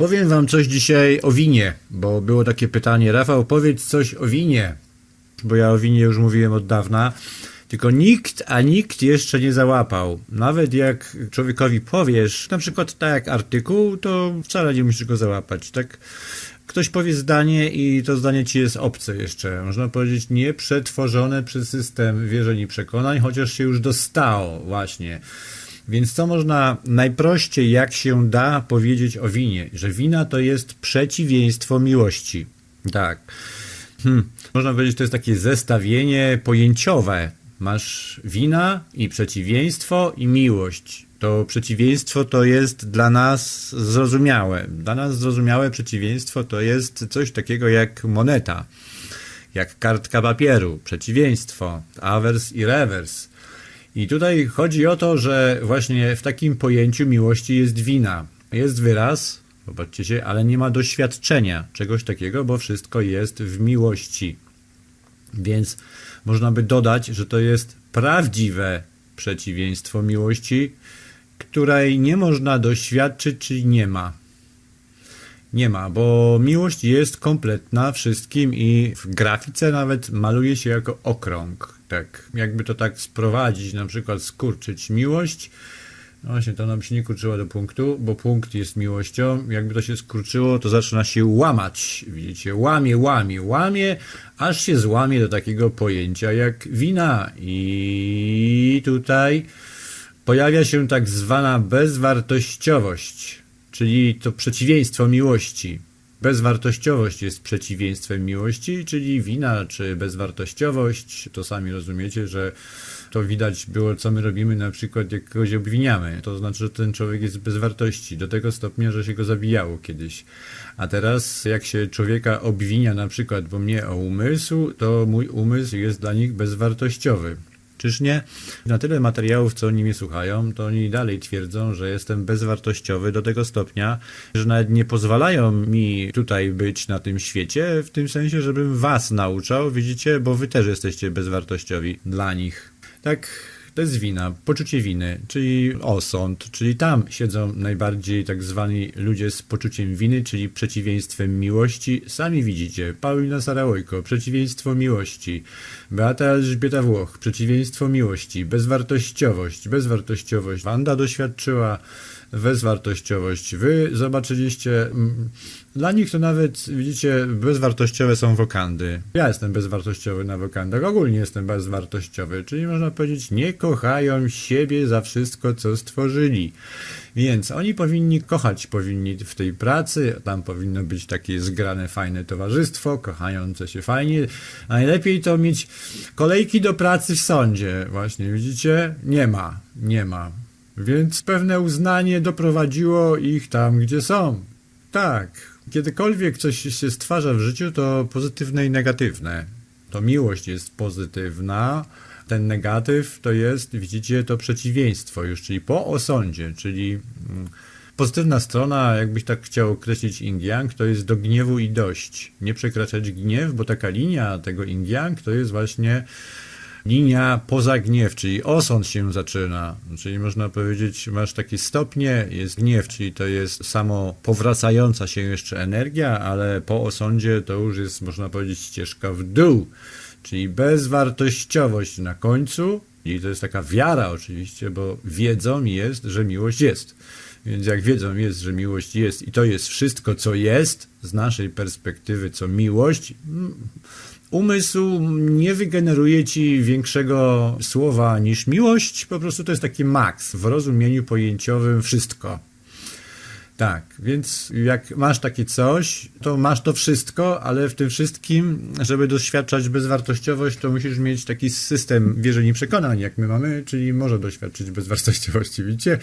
Powiem wam coś dzisiaj o winie, bo było takie pytanie. Rafał, powiedz coś o winie, bo ja o winie już mówiłem od dawna. Tylko nikt, a nikt jeszcze nie załapał. Nawet jak człowiekowi powiesz, na przykład tak jak artykuł, to wcale nie musisz go załapać. Tak ktoś powie zdanie i to zdanie ci jest obce jeszcze. Można powiedzieć nieprzetworzone przez system wierzeń i przekonań, chociaż się już dostało właśnie. Więc co można najprościej, jak się da, powiedzieć o winie? Że wina to jest przeciwieństwo miłości. Tak. Hmm. Można powiedzieć, to jest takie zestawienie pojęciowe. Masz wina i przeciwieństwo i miłość. To przeciwieństwo to jest dla nas zrozumiałe. Dla nas zrozumiałe przeciwieństwo to jest coś takiego jak moneta, jak kartka papieru, przeciwieństwo, awers i rewers. I tutaj chodzi o to, że właśnie w takim pojęciu miłości jest wina. Jest wyraz, popatrzcie się, ale nie ma doświadczenia czegoś takiego, bo wszystko jest w miłości. Więc można by dodać, że to jest prawdziwe przeciwieństwo miłości, której nie można doświadczyć, czyli nie ma. Nie ma, bo miłość jest kompletna wszystkim i w grafice nawet maluje się jako okrąg. Tak, jakby to tak sprowadzić, na przykład skurczyć miłość. No właśnie, to nam się nie kurczyło do punktu, bo punkt jest miłością. Jakby to się skurczyło, to zaczyna się łamać. Widzicie, łamie, łamie, łamie, aż się złamie do takiego pojęcia jak wina. I tutaj pojawia się tak zwana bezwartościowość, czyli to przeciwieństwo miłości. Bezwartościowość jest przeciwieństwem miłości, czyli wina czy bezwartościowość. To sami rozumiecie, że to widać było, co my robimy, na przykład jak kogoś obwiniamy. To znaczy, że ten człowiek jest bez wartości, do tego stopnia, że się go zabijało kiedyś. A teraz, jak się człowieka obwinia, na przykład, bo mnie o umysł, to mój umysł jest dla nich bezwartościowy. Czyż nie? Na tyle materiałów, co oni mnie słuchają, to oni dalej twierdzą, że jestem bezwartościowy do tego stopnia, że nawet nie pozwalają mi tutaj być na tym świecie, w tym sensie, żebym was nauczał, widzicie, bo wy też jesteście bezwartościowi dla nich. Tak, to jest wina, poczucie winy, czyli osąd, czyli tam siedzą najbardziej tak zwani ludzie z poczuciem winy, czyli przeciwieństwem miłości. Sami widzicie, Paulina Sarałojko, przeciwieństwo miłości, Beata Elżbieta Włoch, przeciwieństwo miłości, bezwartościowość, bezwartościowość. Wanda doświadczyła bezwartościowość. Wy zobaczyliście, mm, dla nich to nawet, widzicie, bezwartościowe są wokandy. Ja jestem bezwartościowy na wokandach, ogólnie jestem bezwartościowy, czyli można powiedzieć, nie kochają siebie za wszystko, co stworzyli. Więc oni powinni kochać, powinni w tej pracy, tam powinno być takie zgrane, fajne towarzystwo, kochające się fajnie. Najlepiej to mieć kolejki do pracy w sądzie, właśnie, widzicie? Nie ma, nie ma. Więc pewne uznanie doprowadziło ich tam, gdzie są. Tak, kiedykolwiek coś się stwarza w życiu, to pozytywne i negatywne. To miłość jest pozytywna, ten negatyw to jest, widzicie, to przeciwieństwo już, czyli po osądzie, czyli mm, pozytywna strona, jakbyś tak chciał określić yin yang, to jest do gniewu i dość. Nie przekraczać gniew, bo taka linia tego yin yang to jest właśnie linia poza gniew, czyli osąd się zaczyna. Czyli można powiedzieć, masz takie stopnie, jest gniew, czyli to jest samo powracająca się jeszcze energia, ale po osądzie to już jest, można powiedzieć, ścieżka w dół, czyli bezwartościowość na końcu. I to jest taka wiara oczywiście, bo wiedzą jest, że miłość jest. Więc jak wiedzą jest, że miłość jest i to jest wszystko, co jest, z naszej perspektywy, co miłość, umysł nie wygeneruje ci większego słowa niż miłość, po prostu to jest taki maks w rozumieniu pojęciowym wszystko. Tak, więc jak masz takie coś, to masz to wszystko, ale w tym wszystkim, żeby doświadczać bezwartościowość, to musisz mieć taki system wierzeń i przekonań, jak my mamy, czyli może doświadczyć bezwartościowości, widzicie?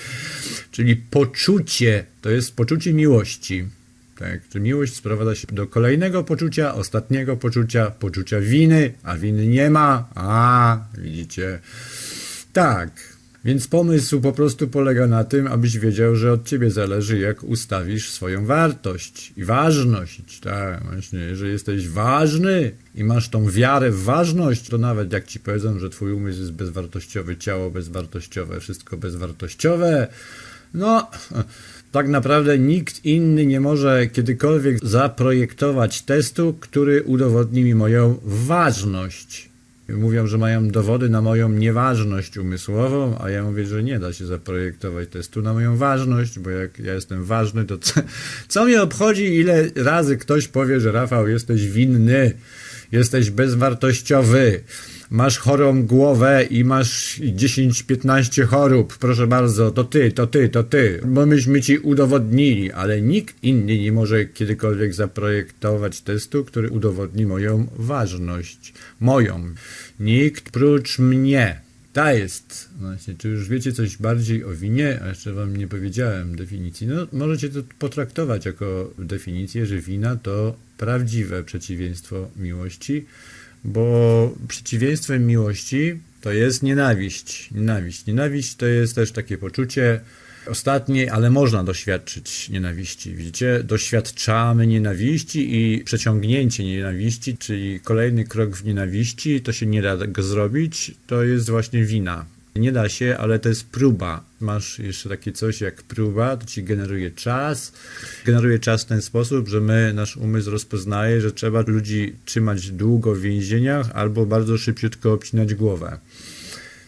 Czyli poczucie, to jest poczucie miłości. Tak, czy miłość sprowadza się do kolejnego poczucia, ostatniego poczucia, poczucia winy, a winy nie ma. A, widzicie. Tak. Więc pomysł po prostu polega na tym, abyś wiedział, że od ciebie zależy, jak ustawisz swoją wartość i ważność. Tak, właśnie, jeżeli jesteś ważny i masz tą wiarę w ważność, to nawet jak ci powiedzą, że twój umysł jest bezwartościowy, ciało bezwartościowe, wszystko bezwartościowe, no, Tak naprawdę nikt inny nie może kiedykolwiek zaprojektować testu, który udowodni mi moją ważność. Mówią, że mają dowody na moją nieważność umysłową, a ja mówię, że nie da się zaprojektować testu na moją ważność, bo jak ja jestem ważny, to co, co mnie obchodzi, ile razy ktoś powie, że Rafał, jesteś winny, jesteś bezwartościowy, masz chorą głowę i masz 10-15 chorób, proszę bardzo, to ty, to ty, to ty, bo myśmy ci udowodnili, ale nikt inny nie może kiedykolwiek zaprojektować testu, który udowodni moją ważność, moją. Nikt prócz mnie. Ta jest. Właśnie, czy już wiecie coś bardziej o winie? A jeszcze wam nie powiedziałem definicji. No, możecie to potraktować jako definicję, że wina to prawdziwe przeciwieństwo miłości, bo przeciwieństwem miłości to jest nienawiść. Nienawiść. Nienawiść to jest też takie poczucie ostatniej, ale można doświadczyć nienawiści. Widzicie? Doświadczamy nienawiści i przeciągnięcie nienawiści, czyli kolejny krok w nienawiści, to się nie da zrobić, to jest właśnie wina. Nie da się, ale to jest próba. Masz jeszcze takie coś jak próba, to ci generuje czas. Generuje czas w ten sposób, że my, nasz umysł rozpoznaje, że trzeba ludzi trzymać długo w więzieniach albo bardzo szybciutko obcinać głowę.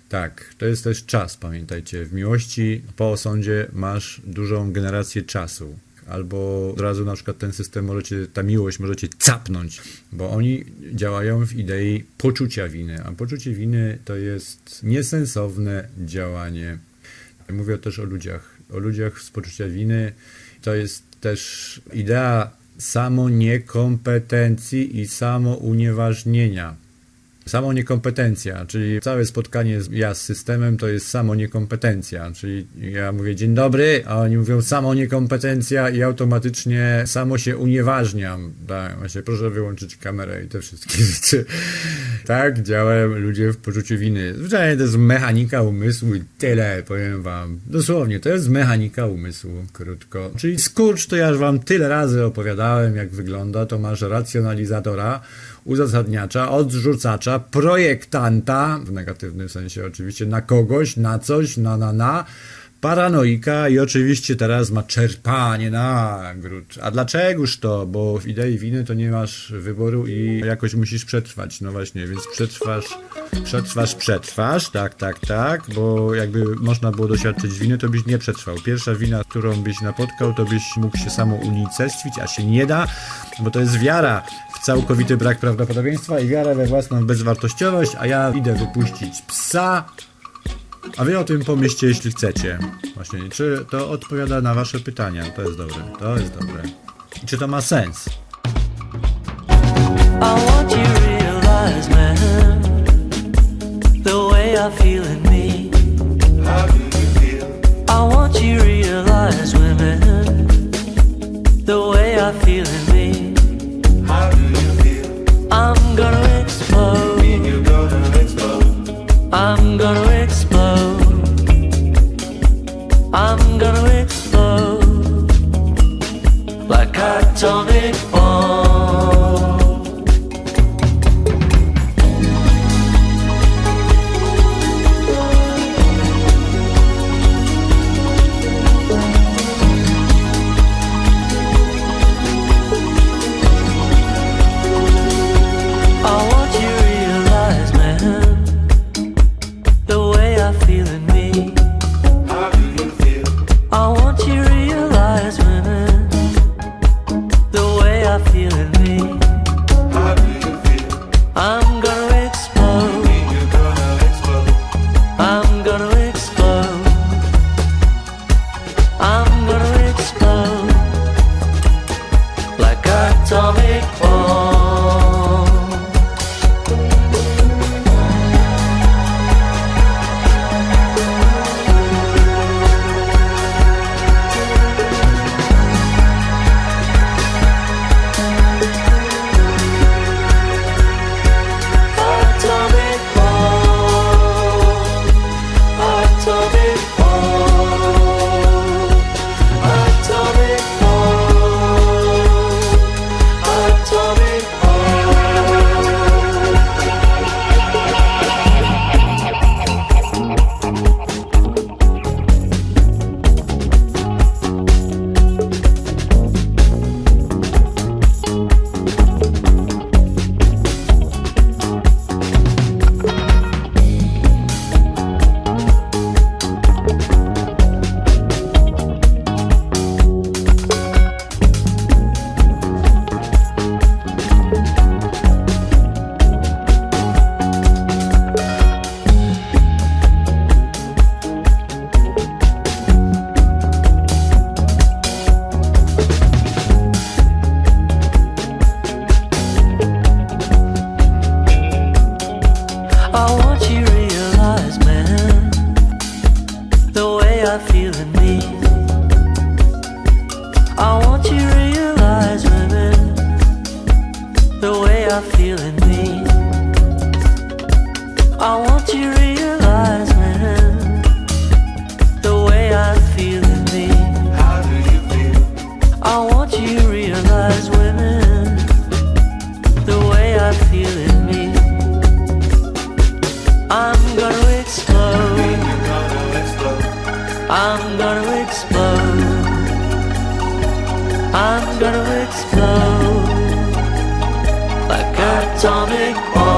Tak, to jest też czas, pamiętajcie. W miłości po osądzie masz dużą generację czasu. Albo od razu na przykład ten system możecie, ta miłość możecie capnąć, bo oni działają w idei poczucia winy, a poczucie winy to jest niesensowne działanie. Mówię też o ludziach. O ludziach z poczucia winy to jest też idea samo niekompetencji i samo unieważnienia. Samo niekompetencja, czyli całe spotkanie ja z systemem to jest samo niekompetencja, czyli ja mówię dzień dobry, a oni mówią samo niekompetencja i automatycznie samo się unieważniam. Tak, właśnie proszę wyłączyć kamerę i te wszystkie rzeczy. Tak działają ludzie w poczuciu winy. Zwyczajnie to jest mechanika umysłu i tyle, powiem wam. Dosłownie, to jest mechanika umysłu, krótko. Czyli skurcz to ja już wam tyle razy opowiadałem, jak wygląda, to masz racjonalizatora, uzasadniacza, odrzucacza, projektanta, w negatywnym sensie oczywiście, na kogoś, na coś, na na na, paranoika i oczywiście teraz ma czerpanie nagród. A dlaczegoż to? Bo w idei winy to nie masz wyboru i jakoś musisz przetrwać. No właśnie, więc przetrwasz, przetrwasz, przetrwasz, tak, tak, tak, bo jakby można było doświadczyć winy, to byś nie przetrwał. Pierwsza wina, którą byś napotkał, to byś mógł się samo unicestwić, a się nie da, bo to jest wiara całkowity brak prawdopodobieństwa i wiara we własną bezwartościowość, a ja idę wypuścić psa, a wy o tym pomyślcie, jeśli chcecie. Właśnie, czy to odpowiada na wasze pytania? To jest dobre, to jest dobre. I czy to ma sens? I want you to realize, man, the way I feel in me. How do you feel? I want you to realize, women, the way I feel in me. Atomic I'm gonna explode. I'm gonna explode like atomic bomb.